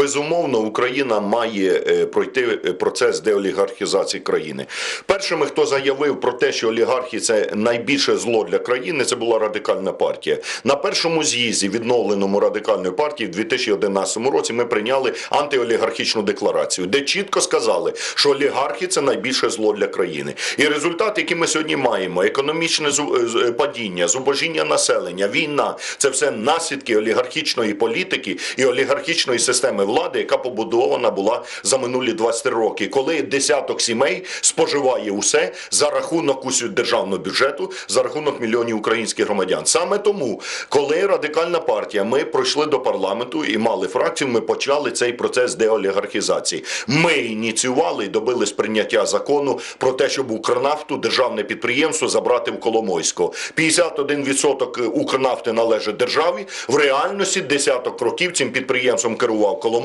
Безумовно, Україна має е, пройти е, процес деолігархізації країни. Першими, хто заявив про те, що олігархи це найбільше зло для країни, це була радикальна партія. На першому з'їзді, відновленому радикальною партією, в 2011 році ми прийняли антиолігархічну декларацію, де чітко сказали, що олігархи це найбільше зло для країни. І результат, який ми сьогодні маємо, економічне е, падіння, зубожіння населення, війна це все наслідки олігархічної політики і олігархічної системи влади, яка побудована була за минулі 23 роки, коли десяток сімей споживає усе за рахунок усього державного бюджету, за рахунок мільйонів українських громадян. Саме тому, коли радикальна партія, ми пройшли до парламенту і мали фракцію, ми почали цей процес деолігархізації. Ми ініціювали і добились прийняття закону про те, щоб Укрнафту, державне підприємство, забрати в Коломойського. 51% Укрнафти належить державі. В реальності десяток років цим підприємством керував Коломойський,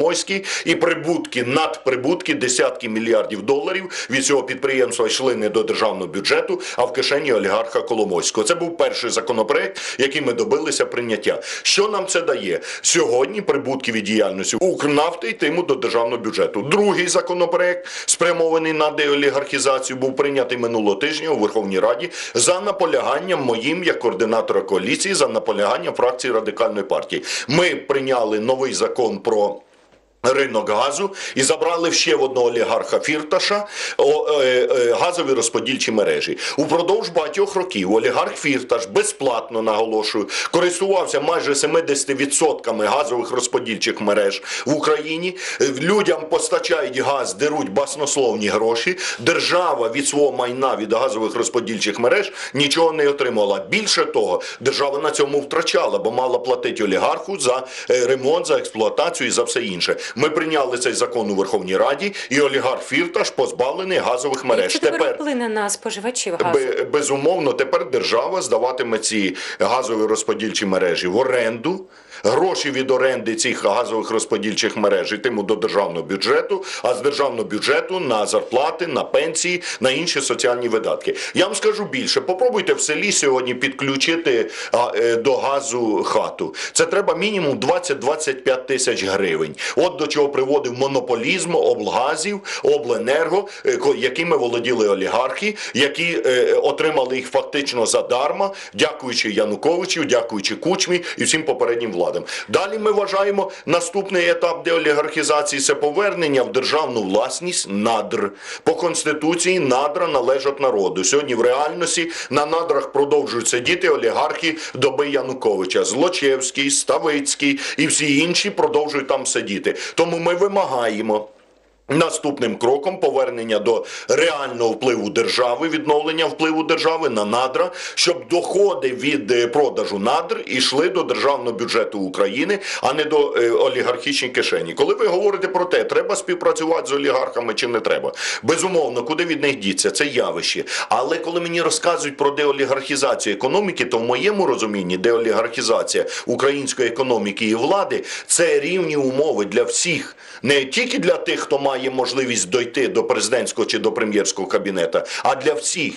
і прибутки, надприбутки, десятки мільярдів доларів від цього підприємства йшли не до державного бюджету, а в кишені олігарха Коломойського. Це був перший законопроект, який ми добилися прийняття. Що нам це дає? Сьогодні прибутки від діяльності Укрнафти йтимуть до державного бюджету. Другий законопроект, спрямований на деолігархізацію, був прийнятий минулого тижня у Верховній Раді за наполяганням моїм як координатора коаліції, за наполяганням фракції радикальної партії. Ми прийняли новий закон про. Ринок газу і забрали ще в одного олігарха Фірташа е, е, газові розподільчі мережі. Упродовж багатьох років олігарх Фірташ безплатно наголошую користувався майже 70% газових розподільчих мереж в Україні. Людям постачають газ, деруть баснословні гроші. Держава від свого майна від газових розподільчих мереж нічого не отримала. Більше того, держава на цьому втрачала, бо мала платити олігарху за е, ремонт, за експлуатацію і за все інше. Ми прийняли цей закон у Верховній Раді, і олігарх Фірташ позбавлений газових мереж. це тепер вплине на споживачів газу? Безумовно, тепер держава здаватиме ці газові розподільчі мережі в оренду. Гроші від оренди цих газових розподільчих мереж йтимуть до державного бюджету, а з державного бюджету на зарплати, на пенсії, на інші соціальні видатки. Я вам скажу більше: попробуйте в селі сьогодні підключити е, до газу хату. Це треба мінімум 20-25 тисяч гривень. От до чого приводив монополізм облгазів, обленерго, е, якими володіли олігархи, які е, отримали їх фактично задарма, дякуючи Януковичу, дякуючи Кучмі і всім попереднім владам. Далі ми вважаємо наступний етап деолігархізації це повернення в державну власність надр. По конституції надра належать народу. Сьогодні в реальності на надрах продовжують сидіти олігархи доби Януковича, Злочевський, Ставицький і всі інші продовжують там сидіти. Тому ми вимагаємо. Наступним кроком повернення до реального впливу держави, відновлення впливу держави на надра, щоб доходи від е, продажу надр йшли до державного бюджету України, а не до е, олігархічної кишені. Коли ви говорите про те, треба співпрацювати з олігархами чи не треба, безумовно, куди від них діться, це явище. Але коли мені розказують про деолігархізацію економіки, то в моєму розумінні деолігархізація української економіки і влади це рівні умови для всіх, не тільки для тих, хто має можливість дойти до президентського чи до прем'єрського кабінета, а для всіх.